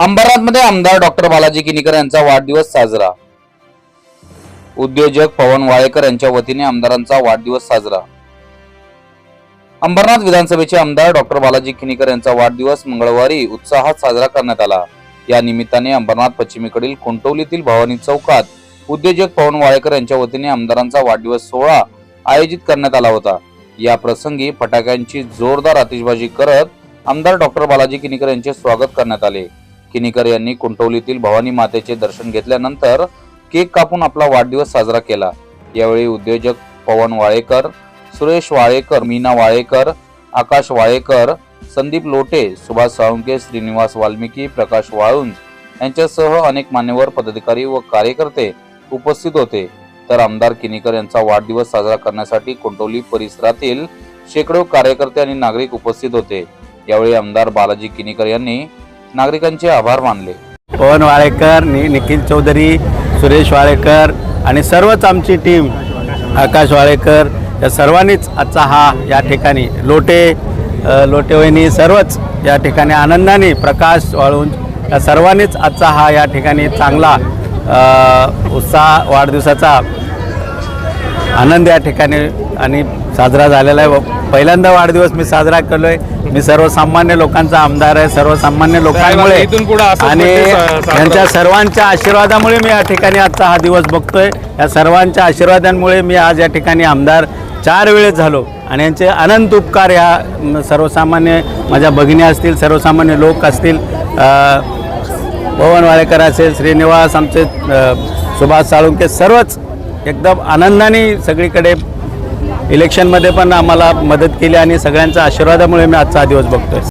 अंबरनाथमध्ये आमदार डॉक्टर बालाजी किनीकर यांचा वाढदिवस साजरा. उद्योजक पवन वाळेकर यांच्या वतीने आमदारांचा वाढदिवस साजरा. अंबरनाथ विधानसभेचे आमदार डॉक्टर बालाजी किनीकर यांचा वाढदिवस मंगळवारी उत्साहात साजरा करण्यात आला. या निमित्ताने अंबरनाथ पश्चिमेकडील कोंटवलीतील भवानी चौकात उद्योजक पवन वाळेकर यांच्या वतीने आमदारांचा वाढदिवस सोहळा आयोजित करण्यात आला होता. या प्रसंगी फटाक्यांची जोरदार आतिषबाजी करत आमदार डॉक्टर बालाजी किनीकर यांचे स्वागत करण्यात आले. किनीकर यांनी कुंटवलीतील भवानी मातेचे दर्शन घेतल्यानंतर केक कापून आपला वाढदिवस साजरा केला. यावेळी उद्योजक पवन वाळेकर सुरेश वाळेकर मीना वाळेकर आकाश वाळेकर संदीप लोटे सुभाष साळुंके श्रीनिवास वाल्मिकी प्रकाश वाळुंज यांच्यासह अनेक मान्यवर पदाधिकारी व कार्यकर्ते उपस्थित होते. तर आमदार किनीकर यांचा वाढदिवस साजरा करण्यासाठी कुंटवली परिसरातील शेकडो कार्यकर्ते आणि नागरिक उपस्थित होते. यावेळी आमदार बालाजी किनीकर यांनी नागरिकांचे आभार मानले. पवन वाळेकर नि निखिल चौधरी सुरेश वाळेकर आणि सर्वच आमची टीम आकाश वाळेकर या सर्वांनीच आजचा हा या ठिकाणी लोटे लोटे लोटेवहिनी सर्वच या ठिकाणी आनंदाने प्रकाश वाळून या सर्वांनीच आजचा हा या ठिकाणी चांगला उत्साह वाढदिवसाचा आनंद या ठिकाणी आणि साजरा झालेला आहे. व पहिल्यांदा वाढदिवस मी साजरा केलोय. मी सर्वसामान्य लोकांचा आमदार आहे. सर्वसामान्य लोकांमुळे आणि यांच्या सर्वांच्या आशीर्वादामुळे मी या ठिकाणी आजचा हा दिवस बघतोय. या सर्वांच्या आशीर्वादांमुळे मी आज या ठिकाणी आमदार चार वेळेस झालो. आणि यांचे अनंत उपकार या सर्वसामान्य माझ्या भगिनी असतील सर्वसामान्य लोक असतील पवन वाळेकर असेल श्रीनिवास आमचे सुभाष साळुंके सर्वच एकदम आनंदाने सगळीकडे इलेक्शनमध्ये पण आम्हाला मदत केली आणि सगळ्यांच्या आशीर्वादामुळे मी आजचा दिवस बघतोय.